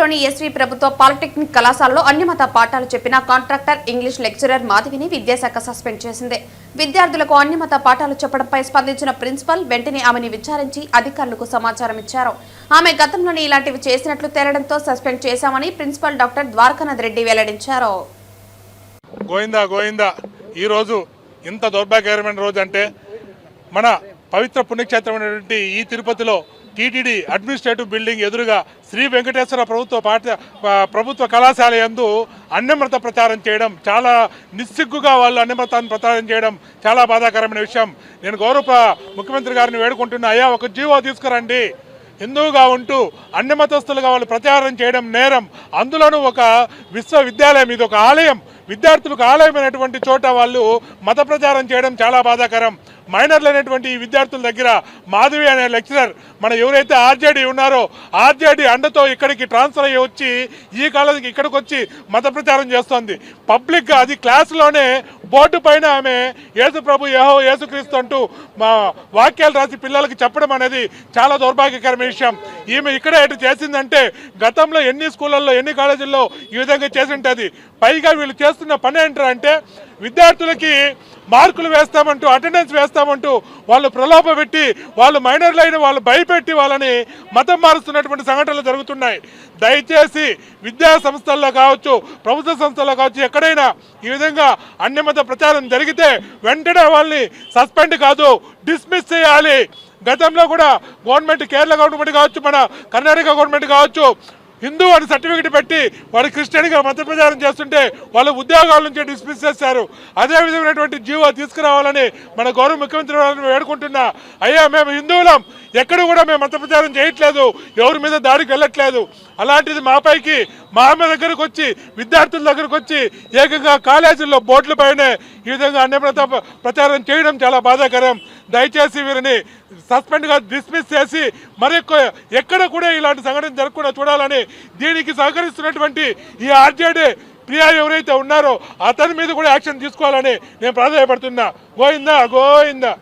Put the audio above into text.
తిరుపతిలోని ఎస్వి ప్రభుత్వ పాలిటెక్నిక్ కళాశాలలో అన్యమత పాఠాలు చెప్పిన కాంట్రాక్టర్ ఇంగ్లీష్ లెక్చరర్ మాధవిని విద్యాశాఖ సస్పెండ్ చేసింది. విద్యార్థులకు అన్యమత పాఠాలు చెప్పడంపై స్పందించిన ప్రిన్సిపల్ వెంటనే ఆమెని విచారించి అధికారులకు సమాచారం ఇచ్చారు. ఆమె గతంలోనే ఇలాంటివి చేసినట్లు తేలడంతో సస్పెండ్ చేశామని ప్రిన్సిపల్ డాక్టర్ ద్వారకానాథ్ రెడ్డి వెల్లడించారు. గోవిందా గోవిందా ఈరోజు ఇంత దౌర్భాగ్యకరమైన రోజు అంటే మన పవిత్ర పుణ్యక్షేత్రమైనటువంటి ఈ తిరుపతిలో టీటీడీ అడ్మినిస్ట్రేటివ్ బిల్డింగ్ ఎదురుగా శ్రీ వెంకటేశ్వర ప్రభుత్వ పాఠ ప్రభుత్వ కళాశాల యందు అన్నమృత ప్రచారం చేయడం చాలా నిస్సిగ్గుగా వాళ్ళు అన్నమృతాన్ని ప్రచారం చేయడం చాలా బాధాకరమైన విషయం. నేను గౌరవ ముఖ్యమంత్రి గారిని వేడుకుంటున్నా అయ్యా ఒక జీవో తీసుకురండి. హిందువుగా ఉంటూ అన్ని మతస్థులుగా వాళ్ళు ప్రచారం చేయడం నేరం. అందులోనూ ఒక విశ్వవిద్యాలయం ఇది ఒక ఆలయం. విద్యార్థులకు ఆలయమైనటువంటి చోట వాళ్ళు మత ప్రచారం చేయడం చాలా బాధాకరం. మైనర్లు అనేటువంటి ఈ విద్యార్థుల దగ్గర మాధవి అనే లెక్చరర్ మన ఎవరైతే ఆర్జేడీ ఉన్నారో ఆర్జేడీ అండతో ఇక్కడికి ట్రాన్స్ఫర్ అయ్యి వచ్చి ఈ కాలేజీకి ఇక్కడికి వచ్చి మత ప్రచారం చేస్తోంది. పబ్లిక్గా అది క్లాసులోనే బోర్డు పైన ఆమె యేసు ప్రభు యహో యేసుక్రీస్తు అంటూ మా వాక్యాలు రాసి పిల్లలకి చెప్పడం అనేది చాలా దౌర్భాగ్యకరమైన విషయం. ఈమె ఇక్కడ ఇటు చేసిందంటే గతంలో ఎన్ని స్కూళ్ళల్లో ఎన్ని కాలేజీల్లో ఈ విధంగా చేసి ఉంటుంది పైగా వీళ్ళు చేస్తున్న పని ఏంటంటే అంటే విద్యార్థులకి మార్కులు వేస్తామంటూ అటెండెన్స్ వేస్తామంటూ వాళ్ళు ప్రలోభ పెట్టి వాళ్ళు మైనర్లు అయిన వాళ్ళు భయపెట్టి వాళ్ళని మతం మారుస్తున్నటువంటి సంఘటనలు జరుగుతున్నాయి. దయచేసి విద్యా సంస్థల్లో కావచ్చు ప్రభుత్వ సంస్థల్లో కావచ్చు ఎక్కడైనా ఈ విధంగా అన్యమత ప్రచారం జరిగితే వెంటనే వాళ్ళని సస్పెండ్ కాదు డిస్మిస్ చేయాలి. గతంలో కూడా గవర్నమెంట్ కేరళ గవర్నమెంట్ కావచ్చు మన కర్ణాటక గవర్నమెంట్ కావచ్చు హిందూ అని సర్టిఫికెట్ పెట్టి వాళ్ళు క్రిస్టియన్గా మత ప్రచారం చేస్తుంటే వాళ్ళ ఉద్యోగాల నుంచి డిస్మిస్ చేశారు. అదే విధమైనటువంటి జీవో తీసుకురావాలని మన గౌరవ ముఖ్యమంత్రి వేడుకుంటున్నా. అయ్యా మేము హిందువులం. ఎక్కడ కూడా మేము మత ప్రచారం చేయట్లేదు. ఎవరి మీద దాడికి వెళ్ళట్లేదు. అలాంటిది మాపైకి మా ఆమె దగ్గరకు వచ్చి విద్యార్థుల దగ్గరకు వచ్చి ఏకంగా కాలేజీల్లో బోర్డుల పైనే ఈ విధంగా అన్యమత ప్రచారం చేయడం చాలా బాధాకరం. దయచేసి వీరిని సస్పెండ్గా డిస్మిస్ చేసి మరి ఎక్కడ కూడా ఇలాంటి సంఘటన జరగకుండా చూడాలని దీనికి సహకరిస్తున్నటువంటి ఈ ఆర్జేడీ ప్రియా ఎవరైతే ఉన్నారో అతని మీద కూడా యాక్షన్ తీసుకోవాలని నేను ప్రాధాన్యపడుతున్నా గోయిందా గోయిందా